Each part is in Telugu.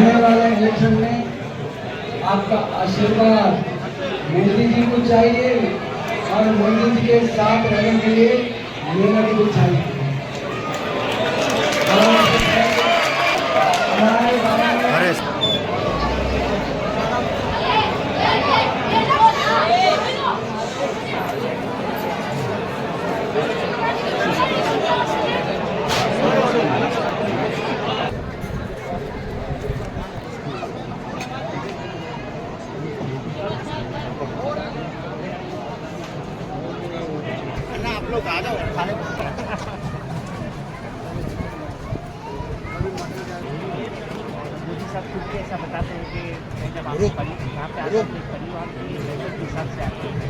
आने वाले इलेक्शन में आपका आशीर्वाद मोदी जी को चाहिए और मोदी जी के साथ रहने के लिए मेहनत को चाहिए। आप लोग आ जाओ। खाने सब खुद के ऐसा बताते हैं कि जब आप यहाँ पे आते हैं तो परिवार के हिसाब से आते हैं।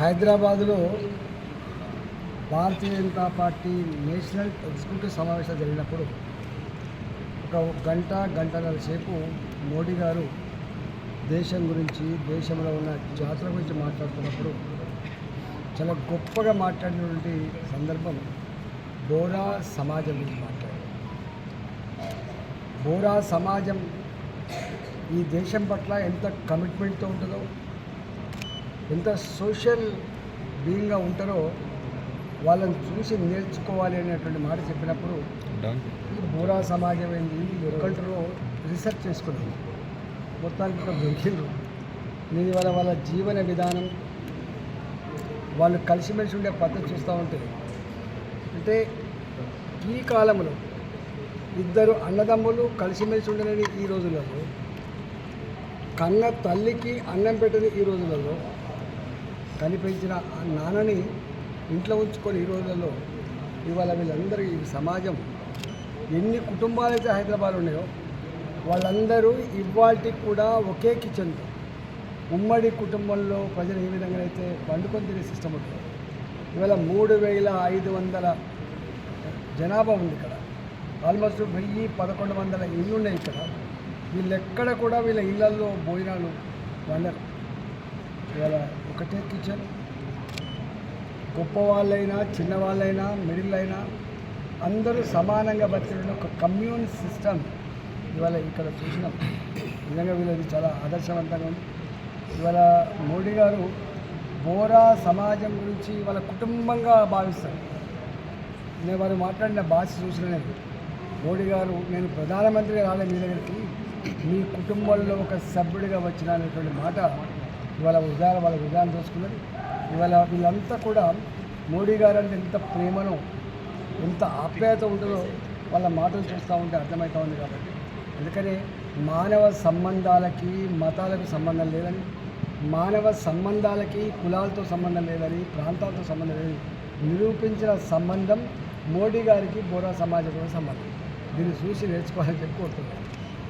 హైదరాబాదులో Bharatiya Janata party national executive సమావేశం జరిగినప్పుడు ఒక గంట గంటన్నర సేపు మోడీ గారు దేశం గురించి దేశంలో ఉన్న జాతర గురించి మాట్లాడుతున్నప్పుడు చాలా గొప్పగా మాట్లాడినటువంటి సందర్భం. బోరా సమాజం గురించి మాట్లాడారు బోరా సమాజం ఈ దేశం పట్ల ఎంత కమిట్మెంట్తో ఉంటుందో ఎంత సోషల్ బీయింగ్గా ఉంటారో వాళ్ళని చూసి నేర్చుకోవాలి అనేటువంటి మాట చెప్పినప్పుడు ఈ బోరా సమాజం ఏంది? ఎక్కడో రీసెర్చ్ చేసుకున్నాను మొత్తానికి ఒక దొరికిండ్రు. నేను ఇవాళ వాళ్ళ జీవన విధానం వాళ్ళు కలిసిమెలిసి ఉండే పద్ధతి చూస్తూ ఉంటే అంటే ఈ కాలంలో ఇద్దరు అన్నదమ్ములు కలిసిమెలిసి ఉండలేని ఈ రోజులలో కన్న తల్లికి అన్నం పెట్టని ఈ రోజులలో కనిపించిన ఆ నాన్నని ఇంట్లో ఉంచుకొని ఈ రోజులలో ఇవాళ వీళ్ళందరూ ఈ సమాజం ఎన్ని కుటుంబాలైతే హైదరాబాద్ ఉన్నాయో వాళ్ళందరూ ఇవాళకి కూడా ఒకే కిచెన్తో ఉమ్మడి కుటుంబంలో ప్రజలు ఏ విధంగా అయితే వండుకొని తినే సిస్టమ్ ఉంటుంది ఇవాళ మూడు వేల ఐదు వందల జనాభా ఉంది ఇక్కడ. ఆల్మోస్ట్ వెయ్యి పదకొండు వందల ఇళ్ళు ఉన్నాయి ఇక్కడ. వీళ్ళెక్కడ కూడా వీళ్ళ ఇళ్ళల్లో భోజనాలు వండరు. ఇవాళ ఒకటే కిచెన్ గొప్ప వాళ్ళైనా చిన్నవాళ్ళైనా మిడిల్ అయినా అందరూ సమానంగా బతికిన ఒక కమ్యూన్ సిస్టమ్ ఇవాళ ఇక్కడ చూసినాం. నిజంగా వీళ్ళది చాలా ఆదర్శవంతంగా ఉంది. ఇవాళ మోడీ గారు బోరా సమాజం గురించి వాళ్ళ కుటుంబంగా భావిస్తారు. నేను వారు మాట్లాడిన భాష చూసిన మోడీ గారు నేను ప్రధానమంత్రిగా రాలే మీ దగ్గరికి మీ కుటుంబంలో ఒక సభ్యుడిగా వచ్చిన అనేటువంటి మాట ఇవాళ ఉదాహరణ వాళ్ళ విధానం చూసుకున్నది ఇవాళ వీళ్ళంతా కూడా మోడీ గారు అంటే ఎంత ప్రేమను ఎంత ఆప్యాయత ఉంటుందో వాళ్ళ మాటలు చూస్తూ ఉంటే అర్థమవుతూ ఉంది కాబట్టి. అందుకనే మానవ సంబంధాలకి మతాలకు సంబంధం లేదని మానవ సంబంధాలకి కులాలతో సంబంధం లేదని ప్రాంతాలతో సంబంధం లేదని నిరూపించిన సంబంధం మోడీ గారికి బోరా సమాజంతో సంబంధం. దీన్ని చూసి నేర్చుకోవాలని చెప్పి కోరుతున్నాను.